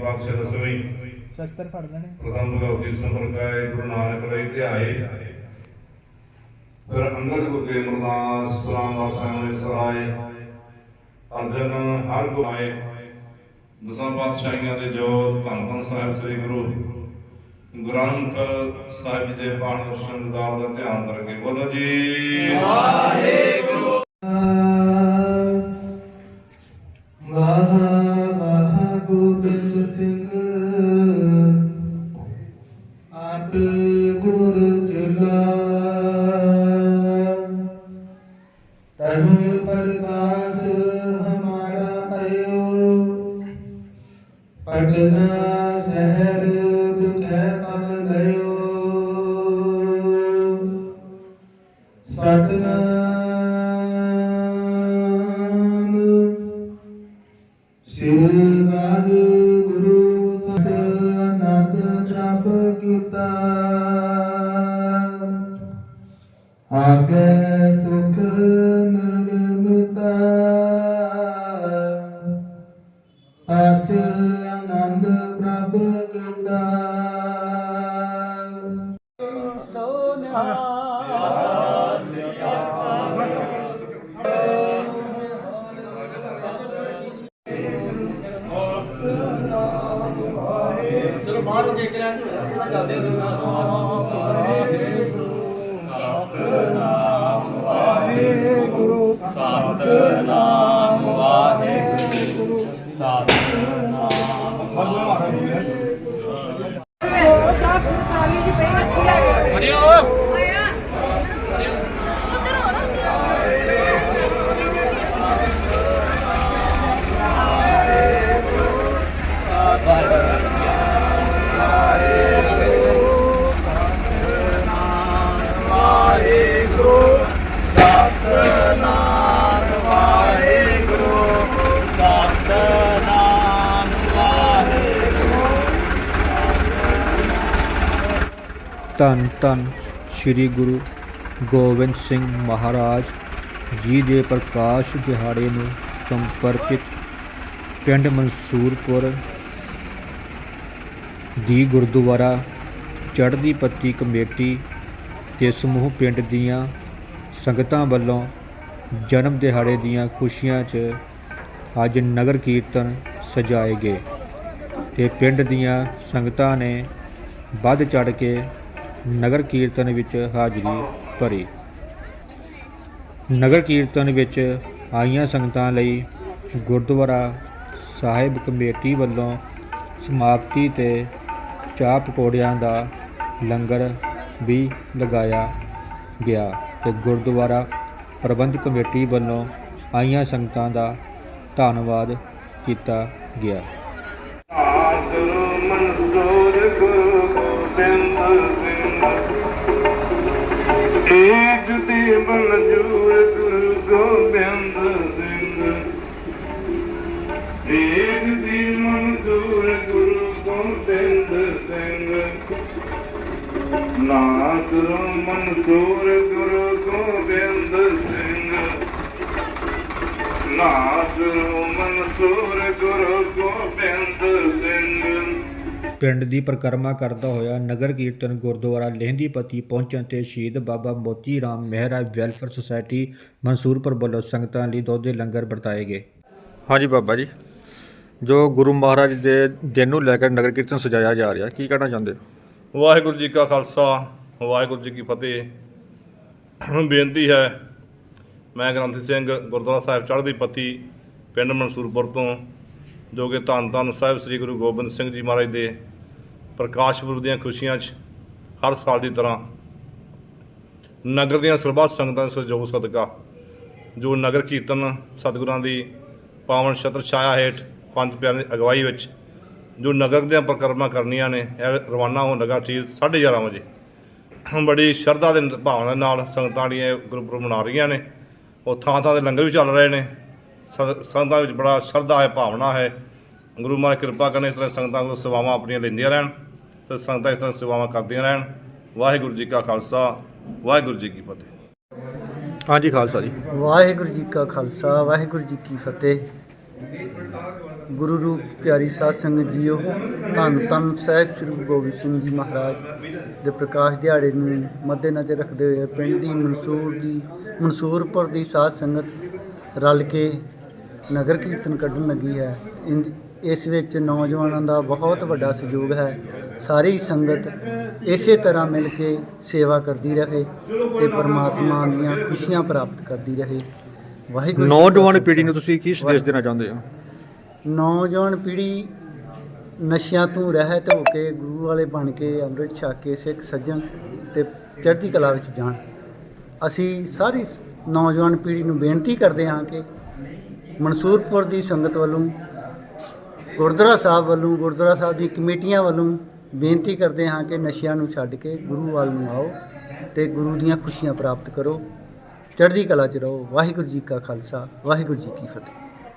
ਪਾਤਸ਼ਾਹ ਦਸਵੀਂ ਸ਼ਸਤਰ ਫੜ ਲੈਣੇ। ਪ੍ਰਥਮ ਭਗਵਤੀ ਸੰਪਰਕਾਏ ਗੁਰੂ ਨਾਨਕ ਲਈ ਧਿਆਏ। ਫਿਰ ਅੰਗਦ ਗੁਰੂ ਕੇ ਅਮਰਦਾਸ ਰਾਮਦਾਸ ਸਾਹਿਬ ਸਰਾਏ ਅਰਜਨ ਹਰ ਗੁਆਏ ਦਸਾਂ ਪਾਤਸ਼ਾਹੀਆਂ ਦੇ ਜੋਤ ਧੰਨ ਧੰਨ ਸਾਹਿਬ ਸ੍ਰੀ ਗੁਰੂ। ਗ੍ਰੰਥ ਸਾਹਿਬ ਜੀ ਦੇ ਪਾਠ ਦਰਸ਼ਨ ਦਾ ਧਿਆਨ ਕਰਕੇ ਬੋਲੋ ਜੀ। ਵਾਹ ਪਟਨਾ ਸ਼ਹਿਰ ਦੁਖੈ ਪਵ ਗਇਓ ਸਤਨਾਮ ਸ੍ਰੀ ਵਾਹਿਗੁਰੂ ਸਤਨਾਮ ਪ੍ਰਭ ਕੀਤਾ। ਆਗੇ ਸੁਖ ਚਲੋ ਬਾਹਰ ਹੋ ਕੇ ਇੱਕ ਲੈਣ ਥੋੜਾ ਚੱਲਦੇ ਵਾਹਿਗੁਰੂ ਸਤਨਾਮ ਵਾਹਿਗੁਰੂ ਸਤਨਾਮ ਵਾਹਿਗੁਰੂ। ਧੰਨ ਧੰਨ ਸ੍ਰੀ ਗੁਰੂ ਗੋਬਿੰਦ ਸਿੰਘ ਮਹਾਰਾਜ ਜੀ ਦੇ ਪ੍ਰਕਾਸ਼ ਦਿਹਾੜੇ ਨੂੰ ਸਮਰਪਿਤ ਪਿੰਡ ਮਨਸੂਰਪੁਰ ਦੀ ਗੁਰਦੁਆਰਾ ਚੜ੍ਹਦੀ ਪੱਤੀ ਕਮੇਟੀ ਤੇ ਸਮੂਹ ਪਿੰਡ ਦੀਆਂ ਸੰਗਤਾਂ ਵੱਲੋਂ ਜਨਮ ਦਿਹਾੜੇ ਦੀਆਂ ਖੁਸ਼ੀਆਂ 'ਚ ਅੱਜ ਨਗਰ ਕੀਰਤਨ ਸਜਾਏ ਗਏ ਤੇ ਪਿੰਡ ਦੀਆਂ ਸੰਗਤਾਂ ਨੇ ਵੱਧ ਚੜ ਕੇ ਨਗਰ ਕੀਰਤਨ ਵਿੱਚ ਹਾਜ਼ਰੀ ਭਰੀ। ਨਗਰ ਕੀਰਤਨ ਵਿੱਚ ਆਈਆਂ ਸੰਗਤਾਂ ਲਈ ਗੁਰਦੁਆਰਾ ਸਾਹਿਬ ਕਮੇਟੀ ਵੱਲੋਂ ਸਮਾਪਤੀ ਤੇ ਚਾਹ ਪਕੌੜਿਆਂ ਦਾ ਲੰਗਰ ਵੀ ਲਗਾਇਆ ਗਿਆ ਤੇ ਗੁਰਦੁਆਰਾ ਪ੍ਰਬੰਧ ਕਮੇਟੀ ਵੱਲੋਂ ਆਈਆਂ ਸੰਗਤਾਂ ਦਾ ਧੰਨਵਾਦ ਕੀਤਾ ਗਿਆ। नाच मन सू गो ਪਿੰਡ ਦੀ ਪਰਿਕਰਮਾ ਕਰਦਾ ਹੋਇਆ ਨਗਰ ਕੀਰਤਨ ਗੁਰਦੁਆਰਾ ਲਹਿੰਦੀਪਤੀ ਪਹੁੰਚਣ ਤੇ ਸ਼ਹੀਦ ਬਾਬਾ ਮੋਤੀ ਰਾਮ ਮਹਿਰਾ ਵੈਲਫੇਅਰ ਸੁਸਾਇਟੀ ਮਨਸੂਰਪੁਰ ਵੱਲੋਂ ਸੰਗਤਾਂ ਲਈ ਦੁੱਧ ਦੇ ਲੰਗਰ ਵਰਤਾਏ ਗਏ। ਹਾਂਜੀ ਬਾਬਾ ਜੀ ਜੋ ਗੁਰੂ ਮਹਾਰਾਜ ਦੇ ਦਿਨ ਨੂੰ ਲੈ ਕੇ ਨਗਰ ਕੀਰਤਨ ਸਜਾਇਆ ਜਾ ਰਿਹਾ ਕੀ ਕਹਿਣਾ ਚਾਹੁੰਦੇ ਹੋ? ਵਾਹਿਗੁਰੂ ਜੀ ਕਾ ਖਾਲਸਾ ਵਾਹਿਗੁਰੂ ਜੀ ਕੀ ਫਤਿਹ। ਬੇਨਤੀ ਹੈ ਮੈਂ ਗ੍ਰੰਥੀ ਸਿੰਘ ਗੁਰਦੁਆਰਾ ਸਾਹਿਬ ਚੜ੍ਹਦੀ ਪੱਤੀ ਪਿੰਡ ਮਨਸੂਰਪੁਰ ਤੋਂ ਜੋ ਕਿ ਧੰਨ ਧੰਨ ਸਾਹਿਬ ਸ੍ਰੀ ਗੁਰੂ ਗੋਬਿੰਦ ਸਿੰਘ ਜੀ ਮਹਾਰਾਜ ਦੇ ਪ੍ਰਕਾਸ਼ ਪੁਰਬ ਦੀਆਂ ਖੁਸ਼ੀਆਂ 'ਚ ਹਰ ਸਾਲ ਦੀ ਤਰ੍ਹਾਂ ਨਗਰ ਦੀਆਂ ਸਰਬੱਤ ਸੰਗਤਾਂ ਦੇ ਸਹਿਯੋਗ ਸਦਕਾ, ਜੋ ਨਗਰ ਕੀਰਤਨ ਸਤਿਗੁਰਾਂ ਦੀ ਪਾਵਨ ਛਤਰ ਛਾਇਆ ਹੇਠ ਪੰਜ ਪਿਆਰਿਆਂ ਦੀ ਅਗਵਾਈ ਵਿੱਚ ਜੋ ਨਗਰ ਦੀਆਂ ਪ੍ਰਕਰਮਾਂ ਕਰਨੀਆਂ ਨੇ, ਇਹ ਰਵਾਨਾ ਹੋਣ ਲੱਗਾ ਠੀਕ 11:30 ਵਜੇ। ਬੜੀ ਸ਼ਰਧਾ ਦੇ ਭਾਵਨਾ ਨਾਲ ਸੰਗਤਾਂ ਦੀਆਂ ਗੁਰਪੁਰਬ ਮਨਾ ਰਹੀਆਂ ਨੇ, ਉਹ ਥਾਂ ਥਾਂ ਦੇ ਲੰਗਰ ਵੀ ਚੱਲ ਰਹੇ ਨੇ। ਸੰਗਤਾਂ ਵਿੱਚ ਬੜਾ ਸ਼ਰਧਾ ਹੈ, ਭਾਵਨਾ ਹੈ। ਗੁਰੂ ਮਹਾਰਾਜ ਕਿਰਪਾ ਕਰਨ ਇਸ ਤਰ੍ਹਾਂ ਸੰਗਤਾਂ ਕੋਲ ਸੇਵਾਵਾਂ ਆਪਣੀਆਂ ਲੈਂਦੀਆਂ ਰਹਿਣ। ਤੇ ਸੰਗਤਾਂ ਇਸ ਤਰ੍ਹਾਂ ਸੇਵਾਵਾਂ ਕਰਦੀਆਂ ਰਹਿਣ। ਵਾਹਿਗੁਰੂ ਜੀ ਕਾ ਖਾਲਸਾ ਵਾਹਿਗੁਰੂ ਜੀ ਕੀ ਫਤਿਹ। ਹਾਂਜੀ ਖਾਲਸਾ ਜੀ। ਵਾਹਿਗੁਰੂ ਜੀ ਕਾ ਖਾਲਸਾ ਵਾਹਿਗੁਰੂ ਜੀ ਕੀ ਫਤਿਹ। ਗੁਰੂ ਰੂਪ ਪਿਆਰੀ ਸਾਧ ਸੰਗਤ ਜੀਓ ਧੰਨ ਧੰਨ ਸਾਹਿਬ ਸ੍ਰੀ ਗੁਰੂ ਗੋਬਿੰਦ ਸਿੰਘ ਜੀ ਮਹਾਰਾਜ ਦੇ ਪ੍ਰਕਾਸ਼ ਦਿਹਾੜੇ ਨੂੰ ਮੱਦੇਨਜ਼ਰ ਰੱਖਦੇ ਹੋਏ ਪਿੰਡ ਦੀ ਮਨਸੂਰ ਦੀ ਮਨਸੂਰਪੁਰ ਦੀ ਸਾਧ ਸੰਗਤ ਰਲ ਕੇ ਨਗਰ ਕੀਰਤਨ ਕੱਢਣ ਲੱਗੀ ਹੈ। ਇਸ ਵਿੱਚ ਨੌਜਵਾਨਾਂ ਦਾ ਬਹੁਤ ਵੱਡਾ ਸਹਿਯੋਗ ਹੈ। ਸਾਰੀ ਸੰਗਤ ਇਸੇ ਤਰ੍ਹਾਂ ਮਿਲ ਕੇ ਸੇਵਾ ਕਰਦੀ ਰਹੇ ਤੇ ਪਰਮਾਤਮਾ ਦੀਆਂ ਖੁਸ਼ੀਆਂ ਪ੍ਰਾਪਤ ਕਰਦੀ ਰਹੇ। ਵਾਹਿਗੁਰੂ ਨੌਜਵਾਨ। ਪੀੜ੍ਹੀ ਨੂੰ ਤੁਸੀਂ ਕੀ ਸੰਦੇਸ਼ ਦੇਣਾ ਚਾਹੁੰਦੇ ਹੋ? ਨੌਜਵਾਨ ਪੀੜ੍ਹੀ ਨਸ਼ਿਆਂ ਤੋਂ ਰਹਿਤ ਹੋ ਕੇ ਗੁਰੂ ਵਾਲੇ ਬਣ ਕੇ ਅੰਮ੍ਰਿਤ ਛਕ ਕੇ ਸਿੱਖ ਸੱਜਣ ਤੇ ਚੜ੍ਹਦੀ ਕਲਾ ਵਿੱਚ ਜਾਣ। ਅਸੀਂ ਸਾਰੀ ਨੌਜਵਾਨ ਪੀੜ੍ਹੀ ਨੂੰ ਬੇਨਤੀ ਕਰਦੇ ਹਾਂ ਕਿ ਮਨਸੂਰਪੁਰ ਦੀ ਸੰਗਤ ਵੱਲੋਂ ਗੁਰਦੁਆਰਾ ਸਾਹਿਬ ਵੱਲੋਂ ਗੁਰਦੁਆਰਾ ਸਾਹਿਬ ਦੀ ਕਮੇਟੀਆਂ ਵੱਲੋਂ ਬੇਨਤੀ ਕਰਦੇ ਹਾਂ ਕਿ ਨਸ਼ਿਆਂ ਨੂੰ ਛੱਡ ਕੇ ਗੁਰੂ ਵੱਲ ਨੂੰ ਆਓ ਤੇ ਗੁਰੂ ਦੀਆਂ ਖੁਸ਼ੀਆਂ ਪ੍ਰਾਪਤ ਕਰੋ, ਚੜ੍ਹਦੀ ਕਲਾ 'ਚ ਰਹੋ। ਵਾਹਿਗੁਰੂ ਜੀ ਕਾ ਖਾਲਸਾ, ਵਾਹਿਗੁਰੂ ਜੀ ਕੀ ਫਤਿਹ।